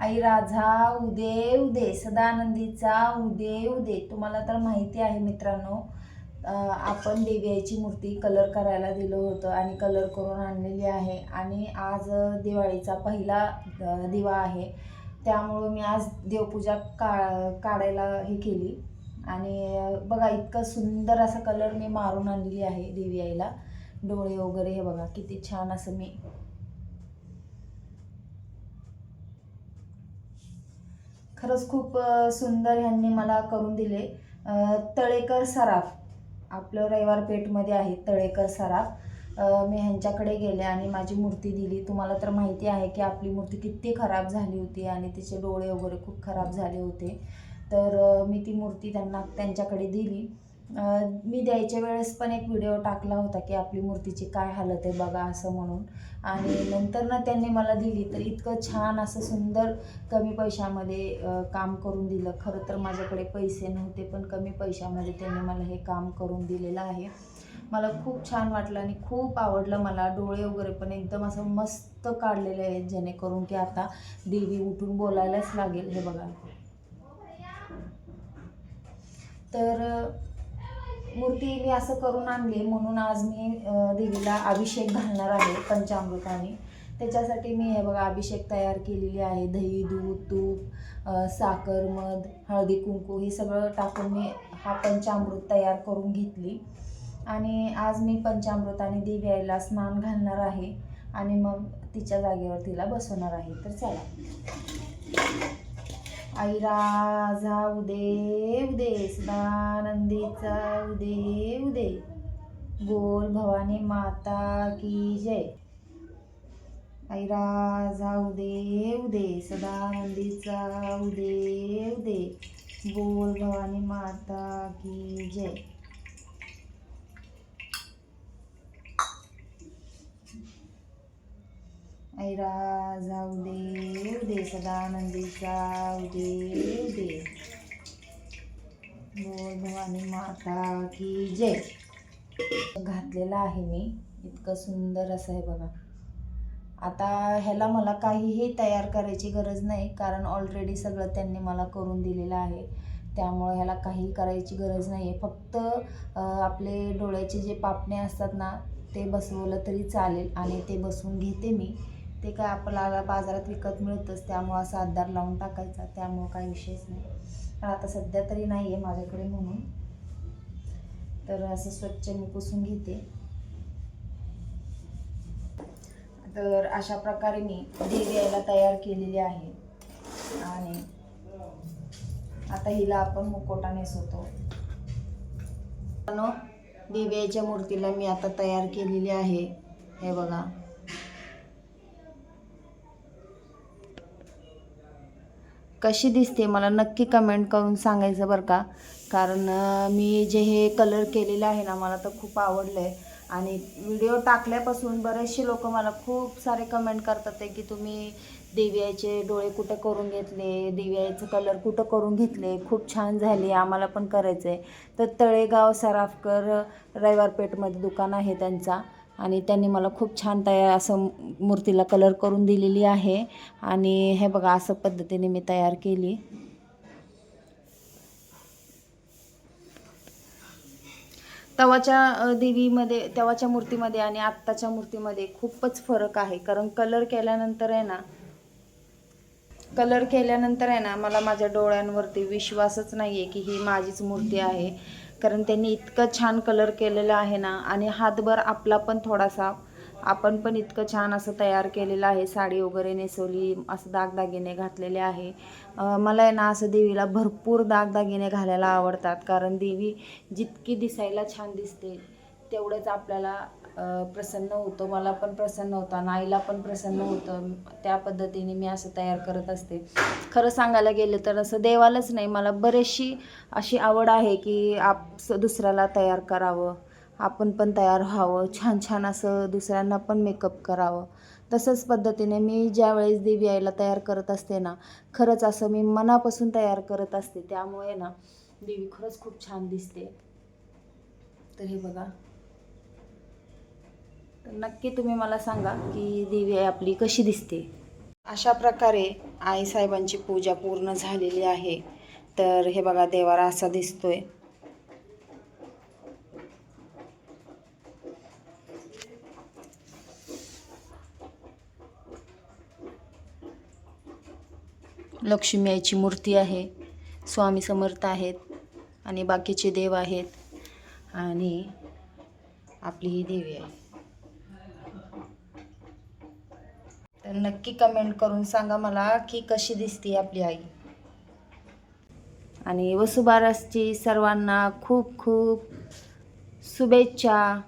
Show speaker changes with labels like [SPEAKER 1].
[SPEAKER 1] आई राजा उदे उदे सदानंदीचा उदे उदे. तुम्हाला तर माहिती आहे मित्रांनो आपण देवी आईची मूर्ती कलर करायला दिलं होतं आणि कलर करून आणलेली आहे. आणि आज दिवाळीचा पहिला दिवा आहे. त्यामुळं मी आज देवपूजा का काढायला हे केली. आणि बघा इतकं सुंदर असा कलर मी मारून आणलेली आहे देवी आईला डोळे वगैरे हे बघा किती छान असं मी खरंच खूप सुंदर ह्यांनी मला करून दिले. तळेकर सराफ. आपलं रविवार पेठमध्ये आहे तळेकर सराफ. मी ह्यांच्याकडे गेले आणि माझी मूर्ती दिली. तुम्हाला तर माहिती आहे की आपली मूर्ती किती खराब झाली होती आणि तिचे डोळे वगैरे खूप खराब झाले होते. तर मी ती मूर्ती त्यांना त्यांच्याकडे दिली. मी द्यायच्या वेळेस पण एक व्हिडिओ टाकला होता की आपली मूर्तीची काय हालत आहे बघा असं म्हणून. आणि नंतर ना त्यांनी मला दिली. तर इतकं छान असं सुंदर कमी पैशामध्ये काम करून दिलं. खरं तर माझ्याकडे पैसे नव्हते पण कमी पैशामध्ये त्यांनी मला हे काम करून दिलेलं आहे. मला खूप छान वाटलं आणि खूप आवडलं मला. डोळे वगैरे पण एकदम असं मस्त काढलेले आहेत जेणेकरून की आता देवी उठून बोलायलाच लागेल. हे बघा. तर मूर्ती मी असं करून आणली म्हणून आज मी देवीला अभिषेक घालणार आहे पंचामृताने. त्याच्यासाठी मी हे बघा अभिषेक तयार केलेली आहे. दही दूध तूप साखर मध हळदी कुंकू हे सगळं टाकून मी हा पंचामृत तयार करून घेतली. आणि आज मी पंचामृताने देवी आईला स्नान घालणार आहे आणि मग तिच्या जागेवर तिला बसवणार आहे. तर चला. आई राजा उदे उदे सदानंदीचा उदे उदे. बोल भवानी माता की जय. आई राजा उदे उदे सदानंदीचा उदे उदे. बोल भवानी माता की जय. आई दे उदे उदे जाऊ उदे दे. बोल भवानी माता की जय. घातलेला आहे मी इतकं सुंदर असं आहे बघा. आता ह्याला मला काहीही तयार करायची गरज नाही कारण ऑलरेडी सगळं त्यांनी मला करून दिलेलं आहे. त्यामुळे ह्याला काही करायची गरज नाही आहे फक्त आपले डोळ्याचे जे पापणे असतात ना ते बसवलं तरी चालेल आणि ते बसवून घेते मी. ते काय आपल्याला बाजारात विकत मिळतंच त्यामुळं असा आधार लावून टाकायचा त्यामुळं काही विषयच नाही. पण आता सध्या तरी नाही आहे माझ्याकडे म्हणून. तर असं स्वच्छ मी पुसून घेते. तर अशा प्रकारे मी देवी यायला तयार केलेली आहे. आणि आता हिला आपण मुकोटा नेसवतो. मित्रांनो, मूर्तीला मी आता तयार केलेली आहे. हे बघा. कशी दिसते मला नक्की कमेंट करून सांगायचं बरं का? कारण मी जे हे कलर केलेलं आहे ना मला तर खूप आवडलं आहे आणि व्हिडिओ टाकल्यापासून बरेचसे लोक मला खूप सारे कमेंट करतात आहे की तुम्ही दिव्याचे डोळे कुठं करून घेतले? दिव्याचं कलर कुठं करून घेतले? खूप छान झाले आम्हाला पण करायचं आहे तर तळेगाव सराफकर रविवारपेठमध्ये दुकान आहे त्यांचा. आणि त्यांनी मला खूप छान तयार असं मूर्तीला कलर करून दिलेली आहे. आणि हे बघा असं पद्धतीने मी तयार केली. तवाच्या देवीमध्ये तेव्हाच्या मूर्तीमध्ये आणि आत्ताच्या मूर्तीमध्ये खूपच फरक आहे. कारण कलर केल्यानंतर आहे ना कलर केल्यानंतर आहे ना मला माझ्या डोळ्यांवरती विश्वासच नाही आहे की ही माझीच मूर्ती आहे. कारण त्यांनी इतकं छान कलर केलेलं आहे ना आणि हातभर आपला पण थोडासा आपण पण इतकं छान असं तयार केलेलं आहे साडी वगैरे नेसवली असं दागदागिने घातलेले आहे. मला आहे ना असं देवीला भरपूर दागदागिने घालायला आवडतात कारण देवी जितकी दिसायला छान दिसते तेवढंच आपल्याला प्रसन्न होतं. मला पण प्रसन्न होतं आणि आईला पण प्रसन्न होतं. त्या पद्धतीने मी असं तयार करत असते. खरं सांगायला गेलं तर असं देवालाच नाही. मला बरीचशी अशी आवड आहे की आप दुसऱ्याला तयार करावं. आपण पण तयार व्हावं. छान छान असं दुसऱ्यांना पण मेकअप करावं. तसंच पद्धतीने मी ज्या वेळेस देवी आईला तयार करत असते ना खरंच असं मी मनापासून तयार करत असते. त्यामुळे ना देवी खरंच खूप छान दिसते. तर हे बघा. नक्की तुम्ही मला सांगा की देवी आई आपली कशी दिसते. अशा प्रकारे आईसाहेबांची पूजा पूर्ण झालेली आहे. तर हे बघा देवारा असा दिसतोय. लक्ष्मी आईची मूर्ती आहे. स्वामी समर्थ आहेत आणि बाकीचे देव आहेत. आणि आपली ही देवी आहे तर नक्की कमेंट करून सांगा मला की कशी दिसते आपली आई. आणि वसुबारसची सर्वांना खूप खूप शुभेच्छा.